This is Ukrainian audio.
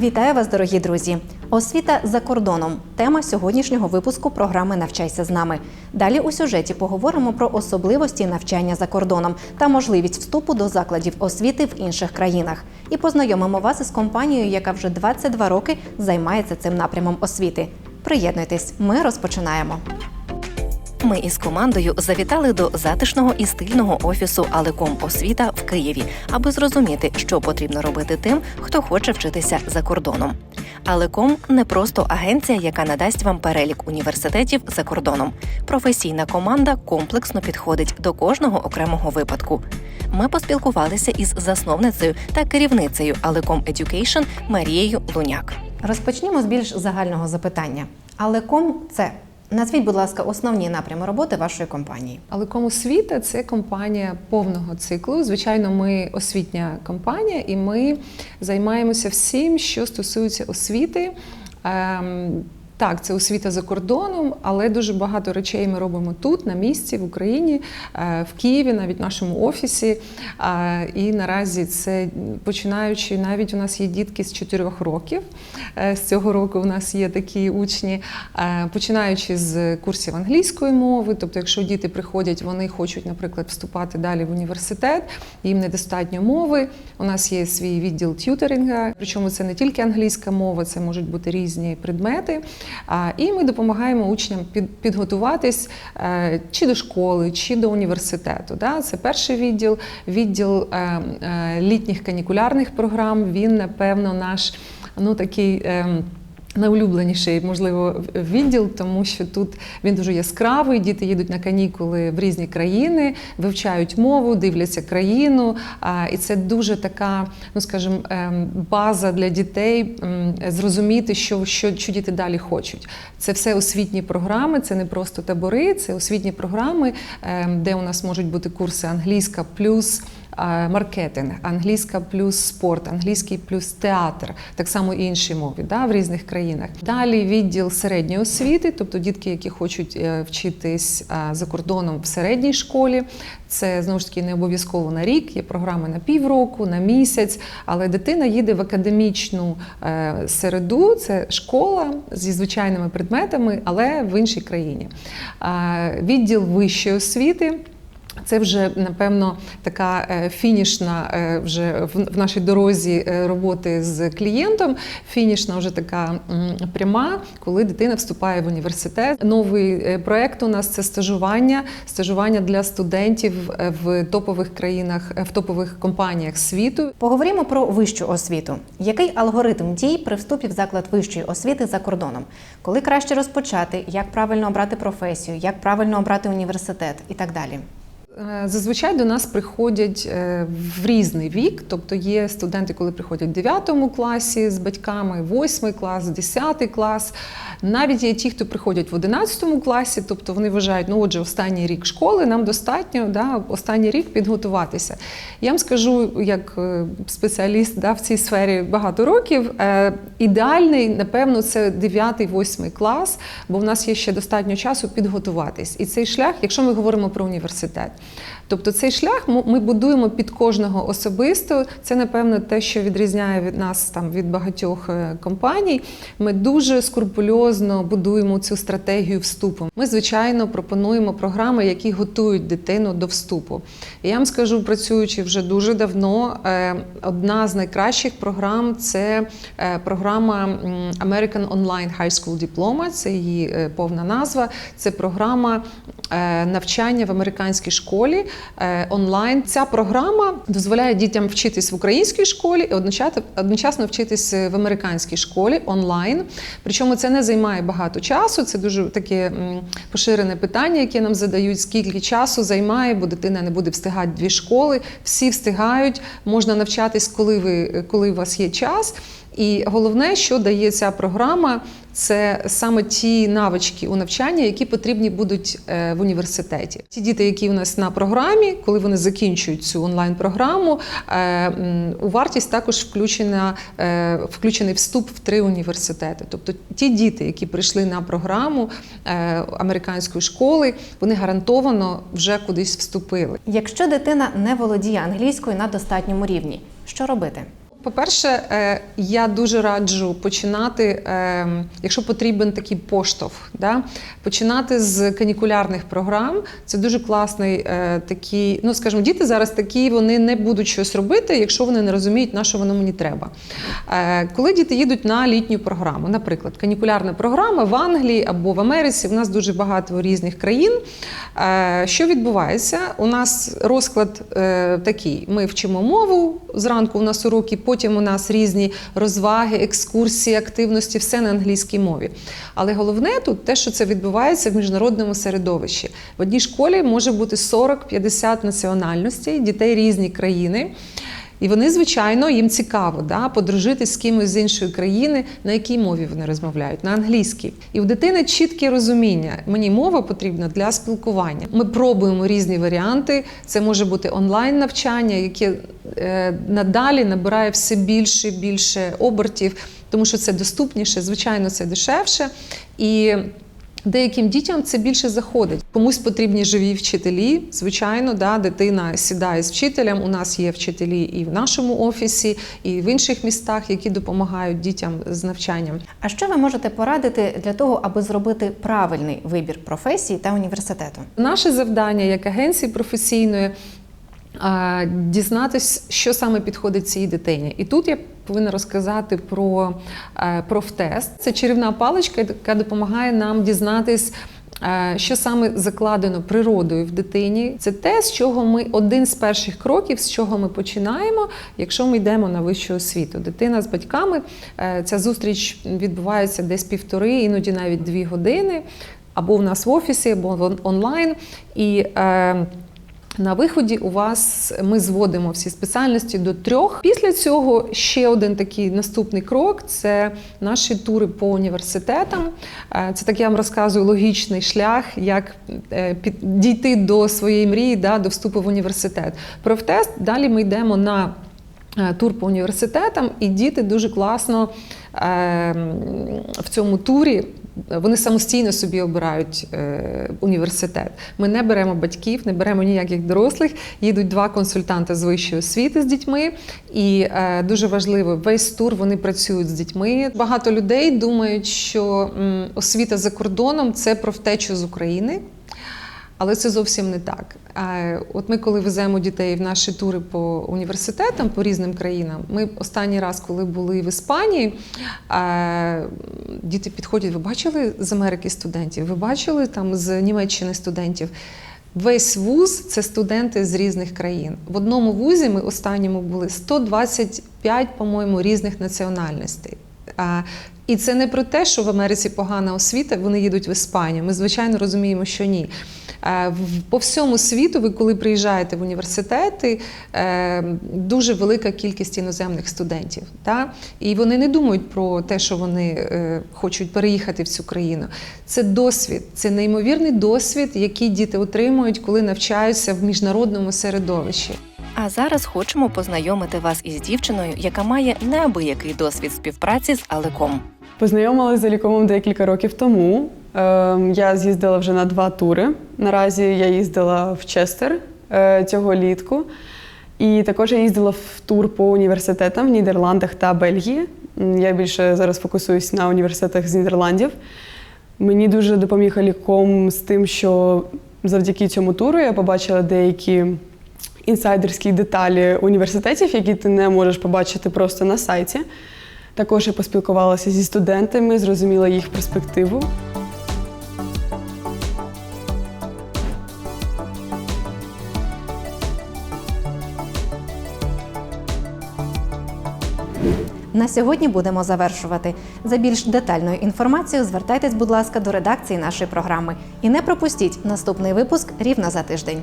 Вітаю вас, дорогі друзі! Освіта за кордоном. Тема сьогоднішнього випуску програми Навчайся з нами. Далі у сюжеті поговоримо про особливості навчання за кордоном та можливість вступу до закладів освіти в інших країнах. І познайомимо вас із компанією, яка вже 22 роки займається цим напрямом освіти. Приєднуйтесь, ми розпочинаємо. Ми із командою завітали до затишного і стильного офісу Алеком Освіта в Києві, аби зрозуміти, що потрібно робити тим, хто хоче вчитися за кордоном. Алеком не просто агенція, яка надасть вам перелік університетів за кордоном. Професійна команда комплексно підходить до кожного окремого випадку. Ми поспілкувалися із засновницею та керівницею Алеком Education Марією Луняк. Розпочнімо з більш загального запитання. Алеком це назвіть, будь ласка, основні напрями роботи вашої компанії. Але кому світа це компанія повного циклу. Звичайно, ми освітня компанія, і ми займаємося всім, що стосується освіти. Так, це освіта за кордоном, але дуже багато речей ми робимо тут, на місці, в Україні, е, в Києві, навіть в нашому офісі. Е, І наразі це починаючи, навіть у нас є дітки з 4 років. Е, З цього року у нас є такі учні, починаючи з курсів англійської мови. Тобто, якщо діти приходять, вони хочуть, наприклад, вступати далі в університет, їм недостатньо мови. У нас є свій відділ т'ютерінга, причому це не тільки англійська мова, це можуть бути різні предмети. І ми допомагаємо учням під, підготуватись е, чи до школи, чи до університету. Це перший відділ, відділ е, е, літніх канікулярних програм. Він, напевно, наш ну такий. Найулюбленіший, можливо, відділ, тому що тут він дуже яскравий. Діти їдуть на канікули в різні країни, вивчають мову, дивляться країну. І це дуже така, ну скажімо, ем, база для дітей зрозуміти, що, що, що діти далі хочуть. Це все освітні програми, це не просто табори, це освітні програми, ем, де у нас можуть бути курси англійська плюс. Е, Маркетинг, англійська плюс спорт, англійський плюс театр, так само і інші мови да, в різних країнах. Далі відділ середньої освіти, тобто дітки, які хочуть е, вчитись е, за кордоном в середній школі. Це знову ж таки не обов'язково на рік, є програми на півроку, на місяць, але дитина їде в академічну середу, це школа зі звичайними предметами, але в іншій країні. Відділ вищої освіти. Це вже напевно така е, фінішна е, вже в нашій дорозі е, роботи з клієнтом. Фінішна вже така пряма, коли дитина вступає в університет. Новий проект у нас це стажування, стажування для студентів в топових країнах, в топових компаніях світу. Поговоримо про вищу освіту. Який алгоритм дій при вступі в заклад вищої освіти за кордоном? Коли краще розпочати, як правильно обрати професію, як правильно обрати університет і так далі? Е, Зазвичай до нас приходять е, в різний вік, тобто є студенти, коли приходять в 9 класі з батьками, 8 клас, 10 клас. Навіть є ті, хто приходять в 11 класі, тобто вони вважають, ну отже, останній рік школи, нам достатньо да, останній рік підготуватися. Я вам скажу, як е, спеціаліст да, в цій сфері багато років, ідеальний, напевно, це 9-8 клас, бо в нас є ще достатньо часу підготуватись. І цей шлях, якщо ми говоримо про університет. Тобто цей шлях ми будуємо під кожного особисто. Це, напевно, те, що відрізняє від нас там від багатьох е, компаній. Ми дуже скрупульозно будуємо цю стратегію вступу. Ми, звичайно, пропонуємо програми, які готують дитину до вступу. І я вам скажу, працюючи вже дуже давно, е, одна з найкращих програм це е, програма American Online High School Diploma, це її повна назва. Це програма навчання в американській школі е, онлайн. Ця програма дозволяє дітям вчитись в українській школі і одночасно- вчитись в американській школі онлайн. Причому це не займає багато часу. Це дуже таке поширене питання, яке нам задають, скільки часу займає, бо дитина не буде встигати дві школи. Всі встигають, можна навчатись, коли ви коли у вас є час. І головне, що дає ця програма, це саме ті навички у навчанні, які потрібні будуть е, в університеті. Ті діти, які у нас на програмі, коли вони закінчують цю онлайн-програму, е, у вартість також включена, е, включений вступ в три університети. Тобто ті діти, які прийшли на програму американської школи, вони гарантовано вже кудись вступили. Якщо дитина не володіє англійською на достатньому рівні, що робити? По-перше, е, я дуже раджу починати, е, якщо потрібен такий поштовх, да? починати з канікулярних програм. Це дуже класний е, такий. Ну, скажімо, діти зараз такі, вони не будуть щось робити, якщо вони не розуміють, на що воно мені треба. Коли діти їдуть на літню програму, наприклад, канікулярна програма в Англії або в Америці, в нас дуже багато різних країн. Що відбувається? У нас розклад такий: ми вчимо мову зранку. У нас уроки, потім у нас різні розваги, екскурсії, активності, все на англійській мові. Але головне тут те, що це відбувається в міжнародному середовищі. В одній школі може бути 40-50 національностей, дітей різні країни. І вони, звичайно, їм цікаво да, подружитись з кимось з іншої країни, на якій мові вони розмовляють, на англійській. І в дитини чітке розуміння. Мені мова потрібна для спілкування. Ми пробуємо різні варіанти. Це може бути онлайн навчання, яке е, надалі набирає все більше і більше обертів, тому що це доступніше, звичайно, це дешевше. І Деяким дітям це більше заходить. Комусь потрібні живі вчителі. Звичайно, да, дитина сідає з вчителем. У нас є вчителі і в нашому офісі, і в інших містах, які допомагають дітям з навчанням. А що ви можете порадити для того, аби зробити правильний вибір професії та університету? Наше завдання як агенції професійної а, дізнатись, що саме підходить цій дитині. І тут я повинна розказати про е, профтест. Це чарівна паличка, яка допомагає нам дізнатись. е, Що саме закладено природою в дитині, це те, з чого ми один з перших кроків, з чого ми починаємо, якщо ми йдемо на вищу освіту. Дитина з батьками е, ця зустріч відбувається десь півтори, іноді навіть дві години, або в нас в офісі, або онлайн. І на виході у вас ми зводимо всі спеціальності до трьох. Після цього ще один такий наступний крок це наші тури по університетам. Е, Це так я вам розказую логічний шлях, як е, дійти до своєї мрії, да, до вступу в університет. Профтест. Далі ми йдемо на е, тур по університетам, і діти дуже класно в цьому турі. Вони самостійно собі обирають е, університет. Ми не беремо батьків, не беремо ніяких дорослих. Їдуть два консультанти з вищої освіти з дітьми. І е, дуже важливо, весь тур вони працюють з дітьми. Багато людей думають, що освіта за кордоном це про втечу з України. Але це зовсім не так. От ми, коли веземо дітей в наші тури по університетам, по різним країнам, ми останній раз, коли були в Іспанії, діти підходять, ви бачили з Америки студентів, ви бачили там з Німеччини студентів. Весь вуз це студенти з різних країн. В одному вузі ми останньому були 125, по-моєму, різних національностей. І це не про те, що в Америці погана освіта, вони їдуть в Іспанію. Ми, звичайно, розуміємо, що ні. Е, По всьому світу, ви коли приїжджаєте в університети, е, дуже велика кількість іноземних студентів. Та? І вони не думають про те, що вони е, хочуть переїхати в цю країну. Це досвід, це неймовірний досвід, який діти отримують, коли навчаються в міжнародному середовищі. А зараз хочемо познайомити вас із дівчиною, яка має неабиякий досвід співпраці з Алеком. Познайомилася з Алікомом декілька років тому. Ем, Я з'їздила вже на два тури. Наразі я їздила в Честер е, цього літку. І також я їздила в тур по університетам в Нідерландах та Бельгії. Я більше зараз фокусуюсь на університетах з Нідерландів. Мені дуже допоміг Аліком з тим, що завдяки цьому туру я побачила деякі інсайдерські деталі університетів, які ти не можеш побачити просто на сайті. Також я поспілкувалася зі студентами, зрозуміла їх перспективу. На сьогодні будемо завершувати. За більш детальною інформацією звертайтесь, будь ласка, до редакції нашої програми. І не пропустіть наступний випуск рівно за тиждень.